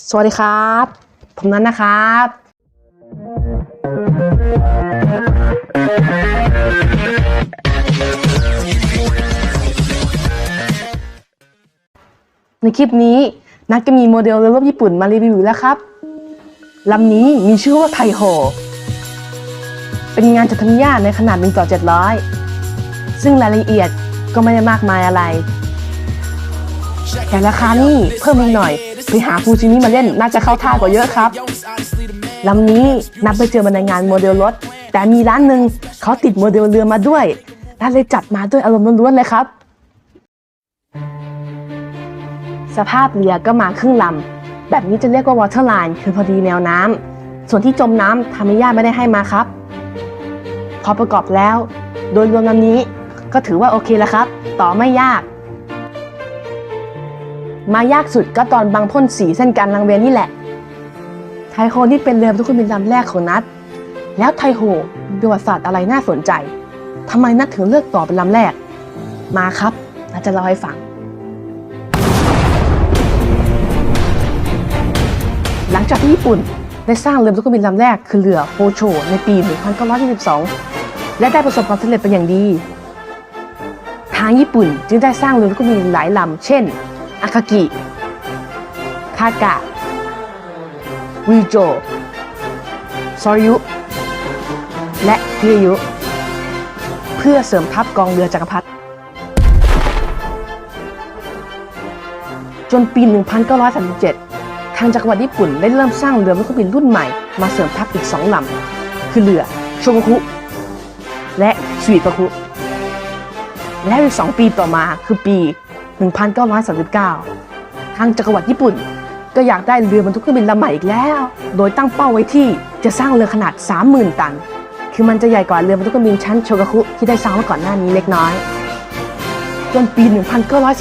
สวัสดีครับ ผมนั้นนะครับในคลิปนี้นัดก็มีโมเดลเรือรบญี่ปุ่นมารีวิวแล้วครับลำนี้มีชื่อว่าไทโฮ เป็นงานจัดทำยาในขนาด1ต่อ700 ซึ่งรายละเอียดก็ไม่ได้มากมายอะไร แต่ราคานี่เพิ่มอีกหน่อย ไปหาฟูจิมิมาเล่นน่าจะเข้าท่ากว่าเยอะครับลำนี้นับไปเจอมาในงานโมเดลรถ แต่มีร้านหนึ่งเขาติดโมเดลเรือมาด้วยร้านเลยจัดมาด้วยอารมณ์ล้วนๆเลยครับ สภาพเรือก็มาครึ่งลำแบบนี้จะเรียกว่า waterline คือพอดีแนวน้ำส่วนที่จมน้ำทามิยาไม่ได้ให้มาครับ พอประกอบแล้ว โดยรวมลำนี้ก็ถือว่าโอเคแล้วครับ ต่อไม่ยาก มายากสุดก็ตอนบางพ่นสีเส้นการลังเวียนนี่แหละ ไทโฮนี่เป็นเรือทุกคนบินลำแรกของนัด แล้วไทโฮมีประวัติศาสตร์อะไรน่าสนใจทำไมนัดถึงเลือกต่อเป็นลำแรก มาครับนัดจะเล่าให้ฟัง หลังจากที่ญี่ปุ่นได้สร้างเรือทุกครื่องบินลำแรกคือเรือโฮโชในปี 1922 และได้ประสบความสำเร็จเป็นอย่างดี ทางญี่ปุ่นจึงได้สร้างเรือทุกครื่องบินหลายลำเช่น อาคากิ คากะ วิโจซอริยุ และฮิริยุ เพื่อเสริมทัพกองเรือจักรพรรดิ จนปี 1937 ทางจักรวรรดิญี่ปุ่นได้เริ่มสร้างเรือเครื่องบินรุ่นใหม่มาเสริมทัพอีกสองลำ คือเรือโชกุคุ และสุอิปะคุ และอีกสองปีต่อมาคือปี 1939 ทางจักรวรรดิญี่ปุ่น ก็อยากได้เรือบรรทุกเครื่องบินลำใหม่อีกแล้ว โดยตั้งเป้าไว้ที่จะสร้างเรือขนาด 30,000 ตัน คือมันจะใหญ่กว่าเรือบรรทุกเครื่องบินชั้นโชกาคุที่ได้สร้างมาก่อนหน้านี้เล็กน้อย จนปี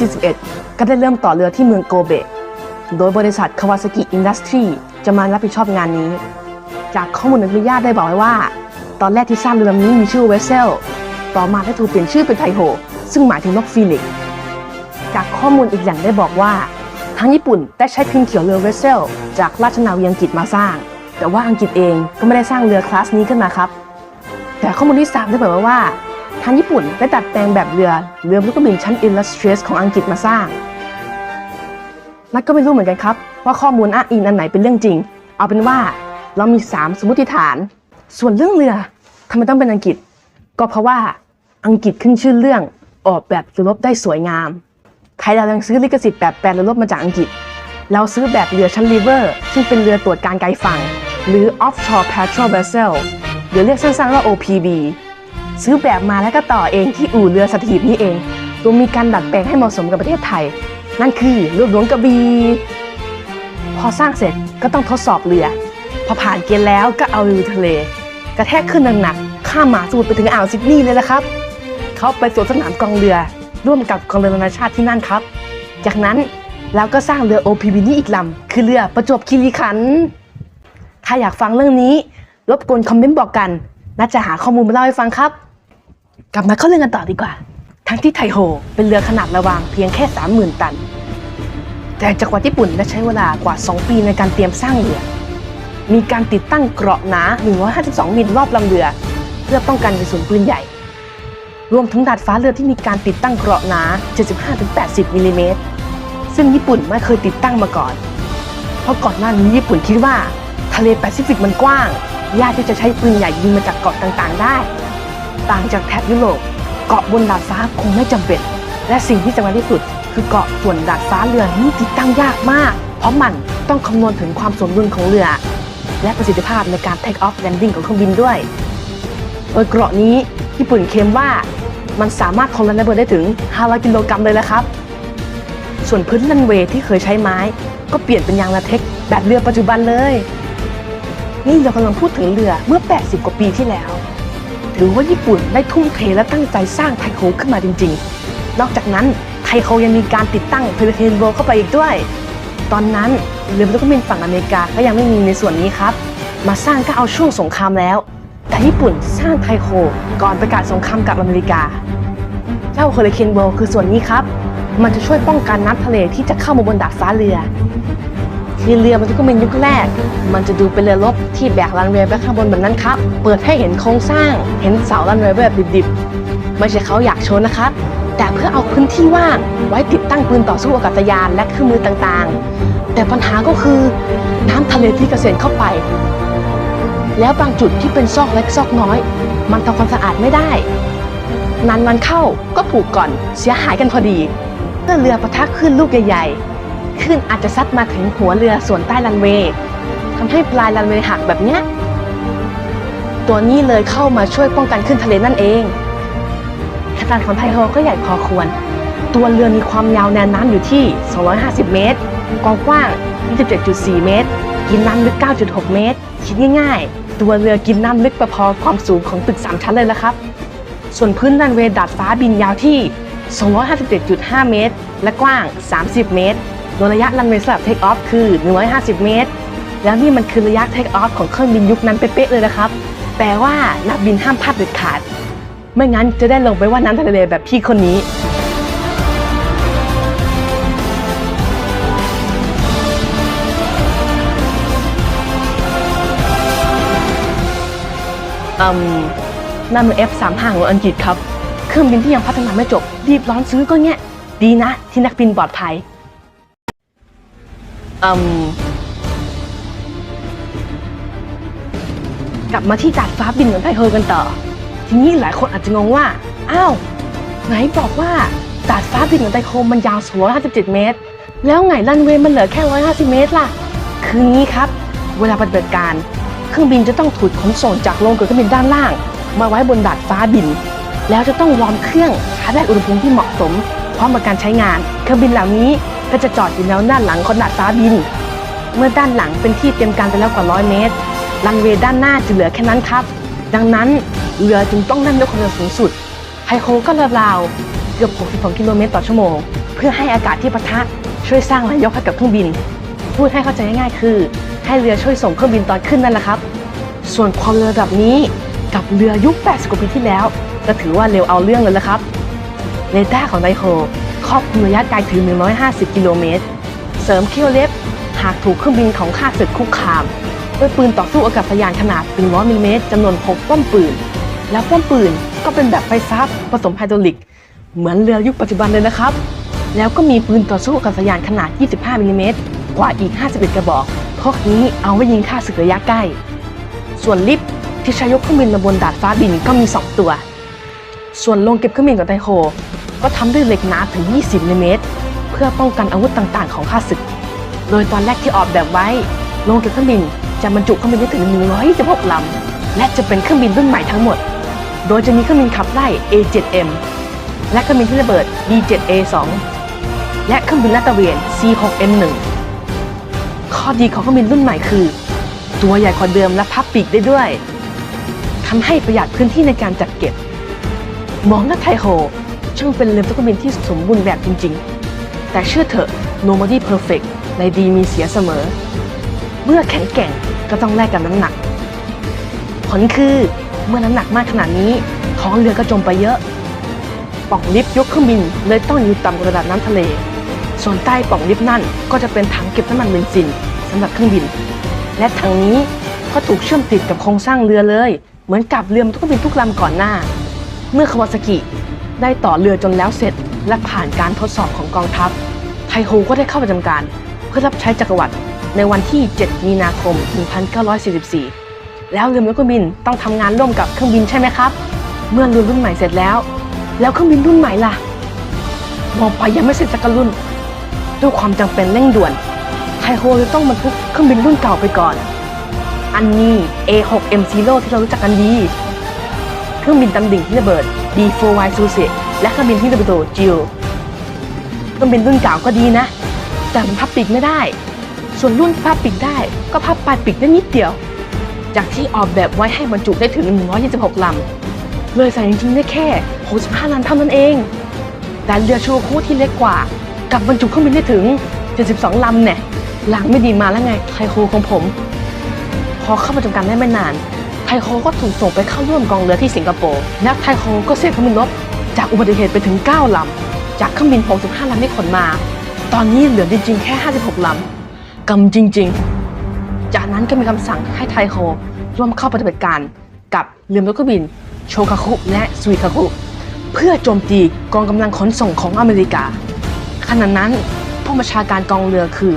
1941 ก็ได้เริ่มต่อเรือที่เมืองโกเบะ โดยบริษัทคาวาซากิอินดัสทรีจะมารับผิดชอบงานนี้ จากข้อมูลอนุญาตได้บอกไว้ว่า ตอนแรกที่สร้างเรือลำนี้มีชื่อเวสเซล ต่อมาได้ถูกเปลี่ยนชื่อเป็นไทโฮซึ่งหมายถึงนกฟีนิกซ์ จากข้อมูลอีกอย่างได้บอกว่าทางญี่ปุ่นได้ใช้พิมพ์เขียวเรือเวสเซลจากราชนาวีอังกฤษมาสร้าง แต่ว่าอังกฤษเองก็ไม่ได้สร้างเรือคลาสนี้ขึ้นมาครับ แต่ข้อมูลที่สามได้บอกไว้ว่าทางญี่ปุ่นได้ดัดแปลงแบบเรือเรือลูกบินชั้น Illustrious ของอังกฤษมาสร้าง นัดก็ไม่รู้เหมือนกันครับ ว่าข้อมูลอ้างอิงอันไหนเป็นเรื่องจริง เอาเป็นว่าเรามี 3 สมมติฐาน ส่วนเรื่องเรือทำไมต้องเป็นอังกฤษ ก็เพราะว่าอังกฤษขึ้นชื่อเรื่องออกแบบเรือรบได้สวยงาม ไทยเรายังซื้อลิขสิทธิ์แบบแปลเรือรบมาจากอังกฤษ เราซื้อแบบเรือชั้นริเวอร์ ซึ่งเป็นเรือตรวจการไกลฝั่ง หรือ offshore patrol vessel หรือเรียกสั้นๆว่า OPV ซื้อแบบมาแล้วก็ต่อเองที่อู่เรือสถีบนี่เองรวมมีการดัดแปลงให้เหมาะสมกับประเทศไทย นั่นคือเรือหลวงกระบี่พอสร้างเสร็จก็ต้องทดสอบเรือ พอผ่านเกณฑ์แล้วก็เอาเรือทะเล กระแทกขึ้นหนักๆข้ามมาสมุทรไปถึงอ่าวซิดนีย์เลยนะครับ เขาไปสวนสนามกองเรือ ร่วมกับกองเรือนานาชาติที่นั่นครับ จากนั้นเราก็สร้างเรือ OPV นี้อีกลำคือเรือประจวบคีรีขันธ์ถ้าอยากฟังเรื่องนี้ รบกวนคอมเมนต์บอกกันน่าจะหาข้อมูลมาเล่าให้ฟังครับ กลับมาเข้าเรื่องกันต่อดีกว่า ทั้งที่ไทโฮเป็นเรือขนาดระวางเพียงแค่ 30,000 ตัน แต่จักรวรรดิญี่ปุ่นได้ใช้เวลากว่า 2 ปีในการเตรียมสร้างเรือ มีการติดตั้งเกราะหนา 152 มิลรอบลำเรือ เพื่อป้องกันกระสุนปืนใหญ่ รวมทั้งดาดฟ้าเรือที่มีการติดตั้งเกราะหนา 75-80 มิลลิเมตร ซึ่งญี่ปุ่นไม่เคยติดตั้งมาก่อน เพราะก่อนหน้านี้ญี่ปุ่นคิดว่า ทะเลแปซิฟิกมันกว้าง ยากที่จะใช้ปืนใหญ่ยิงมาจากเกาะต่างๆ ได้ ต่างจากแถบยุโรป เกาะบนดาดฟ้าคงไม่จำเป็น และสิ่งที่สำคัญที่สุด คือเกาะส่วนดาดฟ้าเรือนี้ติดตั้งยากมาก เพราะมันต้องคำนวณถึงความสมดุลของเรือ และประสิทธิภาพในการ take off landing ของเครื่องบินด้วย โดยเกราะนี้ญี่ปุ่นเคลมว่า มันสามารถทนแรงระเบิดได้ถึง 500 กิโลกรัมเลยละครับ ส่วนพื้นรันเวย์ที่เคยใช้ไม้ ก็เปลี่ยนเป็นยางลาเท็กแบบเรือปัจจุบันเลย นี่เรากำลังพูดถึงเรือเมื่อ 80 กว่าปีที่แล้ว ถือว่าญี่ปุ่นได้ทุ่มเทและตั้งใจสร้างไทโคขึ้นมาจริง ๆ นอกจากนั้นไทโคยังมีการติดตั้งเพลเทนโบเข้าไปอีกด้วย ตอนนั้นเรือบรรทุกมินฝั่งอเมริกาก็ยังไม่มีในส่วนนี้ครับ มาสร้างก็เอาช่วงสงครามแล้ว ญี่ปุ่นสร้างไทโค ก่อนประกาศสงครามกับอเมริกา เจ้าเฮอริเคนโบคือส่วนนี้ครับ มันจะช่วยป้องกันน้ำทะเลที่จะเข้ามาบนดาดฟ้าเรือคือเรือบรรทุกเครื่องบินยุคแรก มันจะดูเป็นเรือรบที่แบกรันเวย์ไว้ข้างบนแบบนั้นครับ เปิดให้เห็นโครงสร้าง เห็นเสารันเวย์แบบดิบๆ ไม่ใช่เขาอยากโชว์นะครับ แต่เพื่อเอาพื้นที่ว่างไว้ติดตั้งปืนต่อสู้อากาศยานและเครื่องมือต่างๆ แต่ปัญหาก็คือน้ำทะเลที่กระเซ็นเข้าไป แล้วบางจุดที่เป็นซอกเล็กซอกน้อย มันทำความสะอาดไม่ได้ นานวันเข้าก็ผูกก่อนเสียหายกันพอดีเมื่อเรือประทะคลื่นลูกใหญ่ๆคลื่นอาจจะซัดมาถึงหัวเรือส่วนใต้รันเวย์ทำให้ปลายรันเวย์หักแบบเนี้ยตัวนี้เลยเข้ามาช่วยป้องกันคลื่นทะเลนั่นเองขนาดของไทโฮก็ใหญ่พอควร ตัวเรือมีความยาวแนวน้ำอยู่ที่ 250 เมตรกว้าง 27.4 เมตร กินน้ำลึก 9.6 เมตร คิดง่ายๆ ตัวเรือกินน้ำลึกประพอความสูงของตึก 3 ชั้นเลยละครับ ส่วนพื้นรันเวย์ดาดฟ้าบินยาวที่ 257.5 เมตร และกว้าง 30 เมตร โดยระยะรันเวย์สำหรับเทคออฟคือ 150 เมตร แล้วนี่มันคือระยะเทคออฟของเครื่องบินยุคนั้นเป๊ะๆเลยนะครับแปลว่านักบินห้ามพลาดเด็ดขาด ไม่งั้นจะได้ลงไปว่าน้ำทะเลแบบพี่คนนี้ อืมนั่นมัน F35 ของอังกฤษครับ เครื่องบินที่ยังพัฒนาไม่จบ รีบร้อนซื้อก็เงี้ยดีนะ ที่นักบินปลอดภัยอืมกลับมาที่ดาดฟ้าบินของไทยโฮกันต่อ ทีนี้หลายคนอาจจะงงว่า อ้าว ไหนบอกว่าดาดฟ้าบินของไทยโฮมันยาว 257 เมตร แล้วไงรันเวย์มันเหลือแค่ 150 เมตรล่ะ คืองี้ครับ เวลาปฏิบัติการ เครื่องบินจะต้องถูกขนส่งจากโรงเกิดเครื่องบินด้านล่าง มาไว้บนดาดฟ้าบิน แล้วจะต้องวอร์มเครื่องหาได้อุณหภูมิที่เหมาะสมพร้อมกับการใช้งาน เครื่องบินเหล่านี้ก็จะจอดอยู่แนวด้านหลังของดาดฟ้าบิน เมื่อด้านหลังเป็นที่เตรียมการไปแล้วกว่า100เมตรรันเวย์ด้านหน้าจะเหลือแค่นั้นครับ ดังนั้นเรือจึงต้องนั่งด้วยความเร็วสูงสุดไฮโคก็ราวๆเกือบ 62 กิโลเมตรต่อชั่วโมง เพื่อให้อากาศที่ปะทะช่วยสร้างแรงยกให้กับเครื่องบิน พูดให้เข้าใจง่ายๆคือ ให้เรือช่วยส่งเครื่องบินตอนขึ้นนั่นแหละครับ ส่วนความเร็วระดับนี้กับเรือยุค 80 กว่าปีที่แล้ว ก็ถือว่าเร็วเอาเรื่องเลยละครับเรดาร์ของไดโฮครอบคลุมระยะไกลถึง 150 กิโลเมตร เสริมเขี้ยวเล็บ หากถูกเครื่องบินของข้าศึกคุกคาม ด้วยปืนต่อสู้อากาศยานขนาด 100มิลลิเมตรจำนวน 6 ป้อมปืน แล้วป้อมปืนก็เป็นแบบไฟฟ้าผสมไฮดรอลิก เหมือนเรือยุคปัจจุบันเลยนะครับ แล้วก็มีปืนต่อสู้อากาศยานขนาด 25มิลลิเมตรกว่าอีก 51 กระบอก พวกนี้เอาไว้ยิงฆ่าศึกระยะใกล้ ส่วนลิฟต์ที่ใช้ยกเครื่องบินมาบนดาดฟ้าบินก็มี 2 ตัว ส่วนโรงเก็บเครื่องบินของไทโฮก็ทำด้วยเหล็กหนาถึง 20มิลลิเมตร เพื่อป้องกันอาวุธต่างๆ ของข้าศึก โดยตอนแรกที่ออกแบบไว้โรงเก็บเครื่องบินจะบรรจุเครื่องบินได้ถึง 126ลำ และจะเป็นเครื่องบินรุ่นใหม่ทั้งหมด โดยจะมีเครื่องบินขับไล่ A7M และเครื่องบินที่ระเบิด B7A2 และเครื่องบินลาดตระเวน C6M1 ข้อดีของเครื่องบินรุ่นใหม่คือ ตัวใหญ่กว่าเดิมและพับปีกได้ด้วยทำให้ประหยัดพื้นที่ในการจัดเก็บ มองหน้าไทโฮช่างเป็นเรือเครื่องบินที่สมบูรณ์แบบจริง ๆ แต่เชื่อเถอะ nobody perfect ในดีมีเสียเสมอ เมื่อแข็งแกร่งก็ต้องแลกกับน้ำหนัก ผลคือเมื่อน้ำหนักมากขนาดนี้ท้องเรือก็จมไปเยอะ ป่องลิฟต์ยกเครื่องบินเลยต้องอยู่ต่ำกว่าระดับน้ำทะเล ส่วนใต้ปล่องลิฟต์นั่นก็จะเป็นถังเก็บน้ำมันเบนซินสำหรับเครื่องบิน และถังนี้ก็ถูกเชื่อมติดกับโครงสร้างเรือเลย เหมือนกับเรือทุกบินทุกลำก่อนหน้า เมื่อคาวาซากิได้ต่อเรือจนแล้วเสร็จ และผ่านการทดสอบของกองทัพ ไทโฮก็ได้เข้าประจำการ เพื่อรับใช้จักรวรรดิในวันที่ 7 มีนาคม 1944 แล้วเรือเครื่องบินต้องทำงานร่วมกับเครื่องบินใช่ไหมครับ เมื่อเรือรุ่นใหม่เสร็จแล้ว แล้วเครื่องบินรุ่นใหม่ล่ะมองไปยังไม่เสร็จสักรุ่น ด้วยความจำเป็นเร่งด่วน ไทโฮเลยต้องบรรทุกเครื่องบินรุ่นเก่าไปก่อน อันนี้ A6M0 ที่เรารู้จักกันดี เครื่องบินตำดิ่งที่ระเบิด D4Y s u s e และเครื่องบินที่ระเบิดจิวเครื่องบินรุ่นเก่าก็ดีนะ แต่มันพับปีกไม่ได้ ส่วนรุ่นที่พับปีกได้ก็พับปลายปีกได้นิดเดียว จากที่ออกแบบไว้ให้บรรจุได้ถึง 126 ลำ เลยใส่จริงๆได้แค่65ลำเท่านั้นเองแต่เรือชูคูที่เล็กกว่า กับบรรจุเครื่องบินได้ถึง 72 ลำเนี่ยหลังไม่ดีมาแล้วไง ไทโคของผม พอเข้าประจำการได้ไม่นาน ไทโคก็ถูกส่งไปเข้าร่วมกองเรือที่สิงคโปร์และไทโคก็เสียเครื่องบินรบจากอุบัติเหตุไปถึง 9 ลำ จากเครื่องบิน 65 ลำที่ขนมา ตอนนี้เหลือจริงๆแค่ 56 ลำกรรมจริง ๆ จากนั้นก็มีคำสั่งให้ไทโฮร่วมเข้าปฏิบัติการกับเรือรบเครื่องบิน โชคาคุและสุยคาคุเพื่อโจมตีกองกำลังขนส่งของอเมริกา ขณะนั้น ผู้บัญชาการกองเรือคือ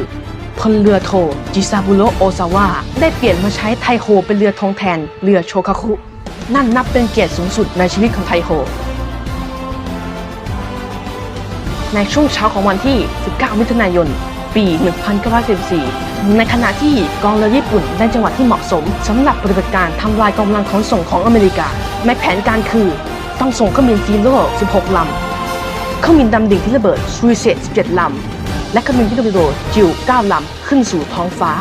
พลเรือโทจิซาบุโรโอซาวะได้เปลี่ยนมาใช้ไทโฮเป็นเรือธงแทนเรือโชคาคุ นั่นนับเป็นเกียรติสูงสุดในชีวิตของไทโฮ ในช่วงเช้าของวันที่ 19 มิถุนายน ปี 1914 ในขณะที่กองเรือญี่ปุ่นได้จังหวะที่เหมาะสมสำหรับปฏิบัติการทำลายกองกำลังขนส่งของอเมริกาในแผนการคือต้องส่งเครื่องบินฟีโร่16 ลำ เครื่องบินดำดิ่งที่ระเบิดซูริเซต17ลำ และเครื่องบินที่ระเบิดจิว9ลำ ขึ้นสู่ท้องฟ้า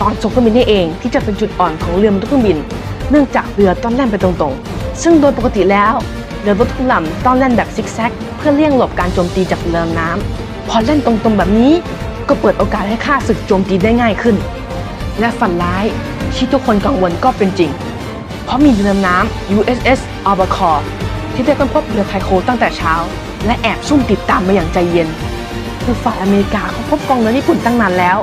ตอนส่งเครื่องบินนี่เองที่จะเป็นจุดอ่อนของเรือบรรทุกเครื่องบิน เนื่องจากเรือต้องแล่นไปตรงๆ ซึ่งโดยปกติแล้วเรือบรรทุกลำต้องแล่นแบบซิกแซก เพื่อเลี่ยงหลบการโจมตีจากเรือน้ำพอเล่นตรงๆแบบนี้ก็เปิดโอกาสให้ข้าศึกโจมตีได้ง่ายขึ้น และฝันร้ายที่ทุกคนกังวลก็เป็นจริง เพราะมีเรือน้ำ USS a l b a c o r ที่ได้ค้นพบเรือไทโคตั้งแต่เช้า และแอบซุ่มติดตามมาอย่างใจเย็น คือฝ่ายอเมริกาเขาพบกองเรือญี่ปุ่นตั้งนานแล้ว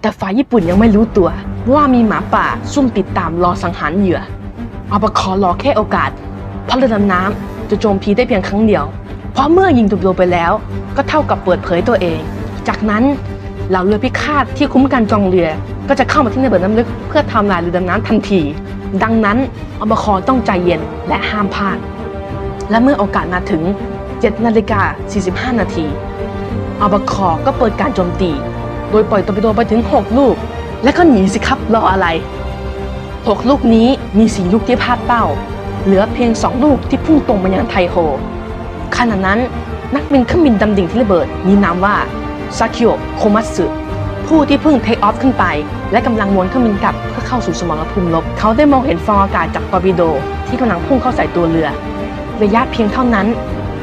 แต่ฝ่ายญี่ปุ่นยังไม่รู้ตัว ว่ามีหมาป่าซุ่มติดตามรอสังหารเหยื่ออาบาคอรอแค่โอกาสเพราะเรือดำน้ำจะโจมตีได้เพียงครั้งเดียว เพราะเมื่อยิงถูกโดไปแล้ว ก็เท่ากับเปิดเผยตัวเอง จากนั้นเหล่าเรือพิฆาตที่คุ้มกันกองเรือ ก็จะเข้ามาที่ระเบิดน้ำลึกเพื่อทำลายเรือดำน้ำทันที ดังนั้นอบาคอต้องใจเย็นและห้ามพลาด และเมื่อโอกาสมาถึง 7 นาฬิกา 45 นาทีอาบาคอร์ก็เปิดการโจมตี โดยปล่อยตอร์ปิโดไปถึง 6 ลูก และก็หนีสิครับรออะไร 6 ลูกนี้มี 4 ลูกที่พลาดเป้า เหลือเพียง 2 ลูกที่พุ่งตรงมายังไทโฮขณะนั้นนักบินเครื่องบินดำดิ่งที่ระเบิดมีนามว่าซาคิโอโคมัตสึผู้ที่เพิ่งเทคออฟขึ้นไป และกำลังวนเครื่องบินกลับเพื่อเข้าสู่สมรภูมิรบเขาได้มองเห็นฟองอากาศจากตอร์ปิโดที่กำลังพุ่งเข้าใส่ตัวเรือ ระยะเพียงเท่านั้น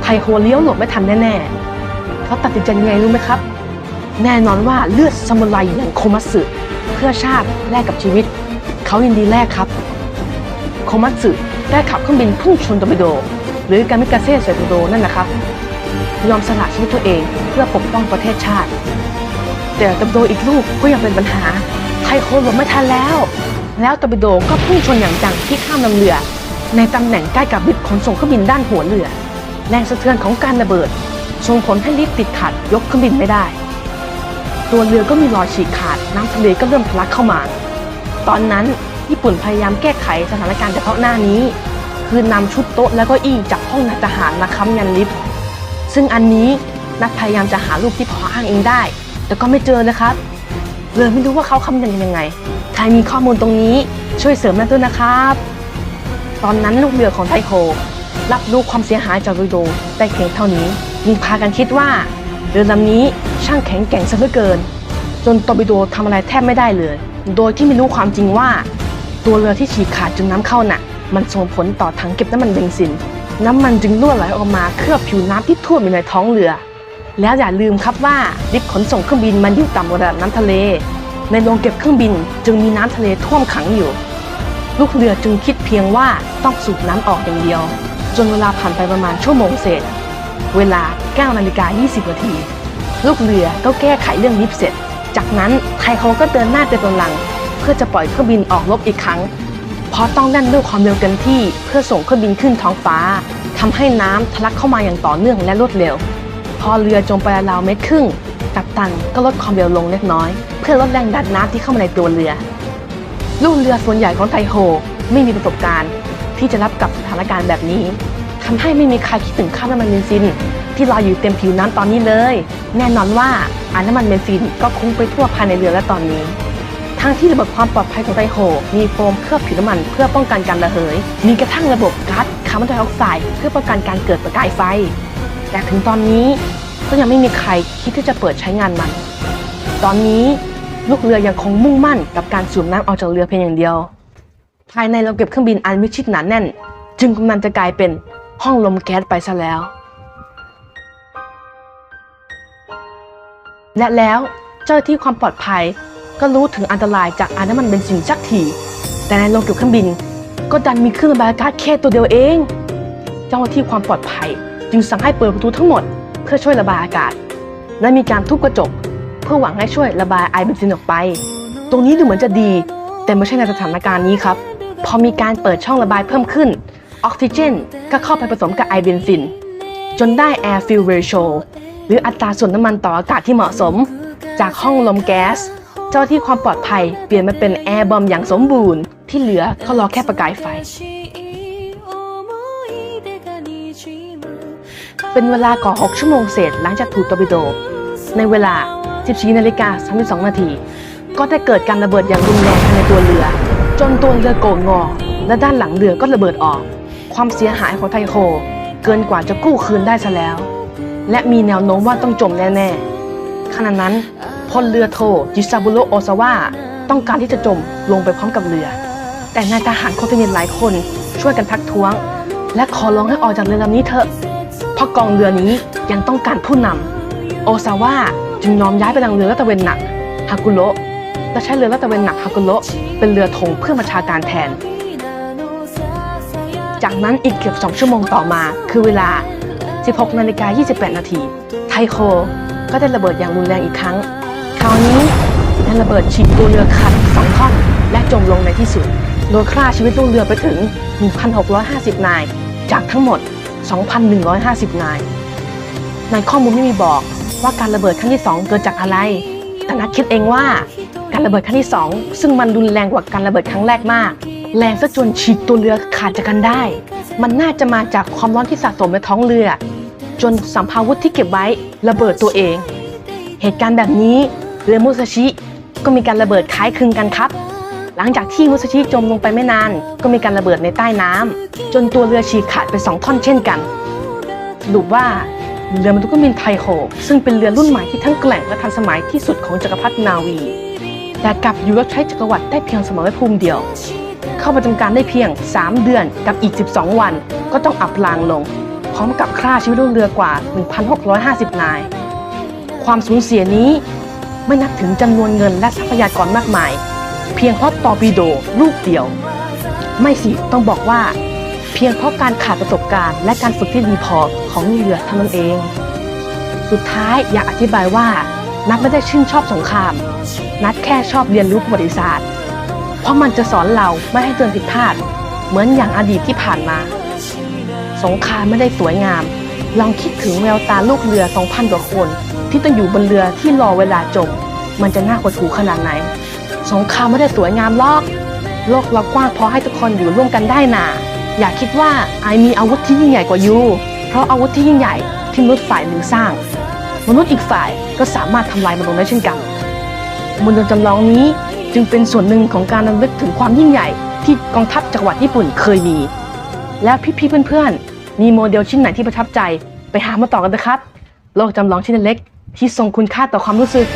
ไทโฮเลี้ยวหลบไม่ทันแน่ๆเขาตัดสินใจยังไงรู้ไหมครับ แน่นอนว่าเลือดซามูไรอย่างโคมัตสึเพื่อชาติแลกกับชีวิต เขายินดีแลกครับ โคมัตสึได้ขับเครื่องบินพุ่งชนตอร์ปิโด หรือการมิกาเซ่ใส่ตอร์ปิโดนั่นนะครับยอมสละชีวิตตัวเองเพื่อปกป้องประเทศชาติ แต่ตอร์ปิโดอีกลูกก็ยังเป็นปัญหาไทโฮหลบไม่ทันแล้ว แล้วตอร์ปิโดก็พุ่งชนอย่างจังที่ข้ามลำเรือ ในตำแหน่งใกล้กับลิฟต์ขนส่งเครื่องบินด้านหัวเรือ แรงสะเทือนของการระเบิดส่งผลให้ลิฟต์ติดขัดยกเครื่องบินไม่ได้ ตัวเรือก็มีรอยฉีกขาดน้ำทะเลก็เริ่มทะลักเข้ามา ตอนนั้นญี่ปุ่นพยายามแก้ไขสถานการณ์เฉพาะหน้านี้ คือนำชุดโต๊ะและก็อี้จากห้องนายทหารมาค้ำยันลิฟต์ซึ่งอันนี้นักพยายามจะหารูปที่พออ้างอิงได้ แต่ก็ไม่เจอเลยครับเลยไม่รู้ว่าเขาคำยันยังไงใครมีข้อมูลตรงนี้ช่วยเสริมมาด้วยนะครับ ตอนนั้นลูกเรือของไทโฮรับรู้ความเสียหายจากรูโดได้เพียงเท่านี้จึงพากันคิดว่าเรือลำนี้ช่างแข็งแกร่งซะเหลือเกิน จนตอร์ปิโดทำอะไรแทบไม่ได้เลย โดยที่ไม่รู้ความจริงว่า ตัวเรือที่ฉีกขาดจนน้ำเข้าน่ะ มันส่งผลต่อถังเก็บน้ำมันเบนซิน น้ำมันจึงรั่วไหลออกมาเคลือบผิวน้ำที่ท่วมอยู่ในท้องเรือ แล้วอย่าลืมครับว่าลิฟต์ขนส่งเครื่องบินมันอยู่ต่ำกว่าระดับน้ำทะเล ในโรงเก็บเครื่องบินจึงมีน้ำทะเลท่วมขังอยู่ ลูกเรือจึงคิดเพียงว่าต้องสูบน้ำออกอย่างเดียว จนเวลาผ่านไปประมาณชั่วโมงเศษ เวลา 9 นาฬิกา 20 นาที ลูกเรือก็แก้ไขเรื่องลิฟต์เสร็จ จากนั้นไทยเขาก็เดินหน้าเต็มกำลัง เพื่อจะปล่อยเครื่องบินออกรบอีกครั้ง เพราะต้องแล่นด้วยความเร็วเต็มที่เพื่อส่งเครื่องบินขึ้นท้องฟ้าทำให้น้ำทะลักเข้ามาอย่างต่อเนื่องและรวดเร็ว พอเรือจมไปราวเมตรครึ่ง กัปตันก็ลดความเร็วลงเล็กน้อย เพื่อลดแรงดันน้ำที่เข้ามาในตัวเรือ ลูกเรือส่วนใหญ่ของไทโฮไม่มีประสบการณ์ ที่จะรับกับสถานการณ์แบบนี้ทำให้ไม่มีใครคิดถึงค่าน้ำมันเบนซิน ที่ลอยอยู่เต็มผิวน้ำตอนนี้เลย แน่นอนว่าอาน้ำมันเบนซินก็คุ้งไปทั่วภายในเรือและตอนนี้ ทั้งที่ระบบความปลอดภัยของไทโฮมีโฟมเคลือบผิวน้ำมันเพื่อป้องกันการระเหย มีกระทั่งระบบก๊าซคาร์บอนไดออกไซด์เพื่อป้องกันการเกิดประกายไฟ แต่ถึงตอนนี้ก็ยังไม่มีใครคิดที่จะเปิดใช้งานมัน ตอนนี้ ลูกเรือยังคงมุ่งมั่นกับการสูบน้ำออกจากเรือเพียงอย่างเดียว ภายในเราเก็บเครื่องบินอันมิดชิดหนาแน่น จึงกำลังจะกลายเป็นห้องลมแก๊สไปซะแล้ว และแล้วเจ้าหน้าที่ความปลอดภัยก็รู้ถึงอันตรายจากอาน้ำมันเบนซินสักทีแต่ในโรงเก็บเครื่องบิน ก็ดันมีเครื่องระบายอากาศแค่ตัวเดียวเอง เจ้าหน้าที่ความปลอดภัย จึงสั่งให้เปิดประตูทั้งหมด เพื่อช่วยระบายอากาศ และมีการทุบกระจก เพื่อหวังให้ช่วยระบายไอเบนซินออกไป ตรงนี้ดูเหมือนจะดี แต่ไม่ใช่ในสถานการณ์นี้ครับ พอมีการเปิดช่องระบายเพิ่มขึ้นออกซิเจนก็เข้าไปผสมกับไอเบนซิน จนได้ air fuel ratio หรืออัตราส่วนน้ำมันต่ออากาศที่เหมาะสม จากห้องลมแก๊ส เจ้าที่ความปลอดภัยเปลี่ยนมาเป็นแอร์บอมอย่างสมบูรณ์ ที่เหลือก็รอแค่ประกายไฟ เป็นเวลากว่า6ชั่วโมงเศษหลังจากถูกตอร์ปิโด ในเวลา 14นาฬิกา32นาที ก็ได้เกิดการระเบิดอย่างรุนแรงภายในตัวเรือ จนตัวเรือโก่งงอ และด้านหลังเรือก็ระเบิดออก ความเสียหายของไทโค เกินกว่าจะกู้คืนได้ซะแล้ว และมีแนวโน้มว่าต้องจมแน่ๆขณะนั้นพลเรือโทจิซาบุโรโอซาวะต้องการที่จะจมลงไปพร้อมกับเรือ แต่นายทหารโคเทนินหลายคนช่วยกันทักท้วง และขอร้องให้ออกจากเรือลำนี้เถอะเพราะกองเรือนี้ยังต้องการผู้นำโอซาวะ จึงยอมย้ายไปทางเรือลาดตเวนหนักฮากุโระและใช้เรือลาดตเวนหนักฮากุโระเป็นเรือธงเพื่อบัญชาการแทน จากนั้นอีกเกือบ2ชั่วโมงต่อมาคือเวลา 16นาฬิกา28 นาที ไทโคก็ได้ระเบิดอย่างรุนแรงอีกครั้ง คราวนี้ได้ระเบิดฉีกตัวเรือขาดสองท่อนและจมลงในที่สุด โดยฆ่าชีวิตลูกเรือไปถึง 1,650 นาย จากทั้งหมด 2,150 นาย ในข้อมูลไม่มีบอก ว่าการระเบิดครั้งที่ 2 เกิดจากอะไรแต่นักคิดเองว่าการระเบิดครั้งที่ 2 ซึ่งมันรุนแรงกว่าการระเบิดครั้งแรกมาก แรงซะจนฉีกตัวเรือขาดจากกันได้ มันน่าจะมาจากความร้อนที่สะสมในท้องเรือ จนสัมภาวุธที่เก็บไว้ระเบิดตัวเอง เหตุการณ์แบบนี้เรือมุซาชิก็มีการระเบิดคล้ายคลึงกันครับ หลังจากที่มุซาชิจมลงไปไม่นาน ก็มีการระเบิดในใต้น้ำจนตัวเรือฉีกขาดไปสองท่อนเช่นกันสรุปว่า เรือบรรทุกมินไทโคซึ่งเป็นเรือรุ่นใหม่ที่ทั้งแกร่งและทันสมัยที่สุดของจักรพรรดินาวี แต่กลับอยู่รับใช้จักรวรรดิได้เพียงสมรภูมิเดียว เข้าประจำการได้เพียง 3 เดือนกับอีก 12 วัน ก็ต้องอับปรางลง พร้อมกับฆ่าชีวิตลูกเรือกว่า 1,650 นาย ความสูญเสียนี้ไม่นับถึงจำนวนเงินและทรัพยากรมากมาย เพียงเพราะตอร์ปิโดลูกเดียว ไม่สิต้องบอกว่า เพียงเพราะการขาดประสบการณ์ และการฝึกที่ดีพอของลูกเรือเท่านั้นเอง สุดท้ายอยากอธิบายว่า นัทไม่ได้ชื่นชอบสงคราม นัทแค่ชอบเรียนรู้ประวัติศาสตร์ เพราะมันจะสอนเราไม่ให้เตือนผิดพลาด เหมือนอย่างอดีตที่ผ่านมา สงครามไม่ได้สวยงาม ลองคิดถึงแววตาลูกเรือ2,000กว่าคน ที่ต้องอยู่บนเรือที่รอเวลาจมมันจะน่าหดหู่ขนาดไหน สงครามไม่ได้สวยงามหรอก โลกเรากว้างพอให้ทุกคนอยู่ร่วมกันได้นา อย่าคิดว่าไอมีอาวุธที่ยิ่งใหญ่กว่ายู เพราะอาวุธที่ยิ่งใหญ่ที่มนุษย์ฝ่ายหนึ่งสร้าง มนุษย์อีกฝ่ายก็สามารถทำลายมันลงได้เช่นกันมนต์จำลองนี้จึงเป็นส่วนหนึ่งของการรำลึกถึงความยิ่งใหญ่ที่กองทัพจักรวรรดิญี่ปุ่นเคยมี แล้วพี่ๆเพื่อนๆ มีโมเดลชิ้นไหนที่ประทับใจ ไปหามาต่อกันนะครับ โลกจำลองชิ้นเล็กที่ทรงคุณค่าต่อความรู้สึก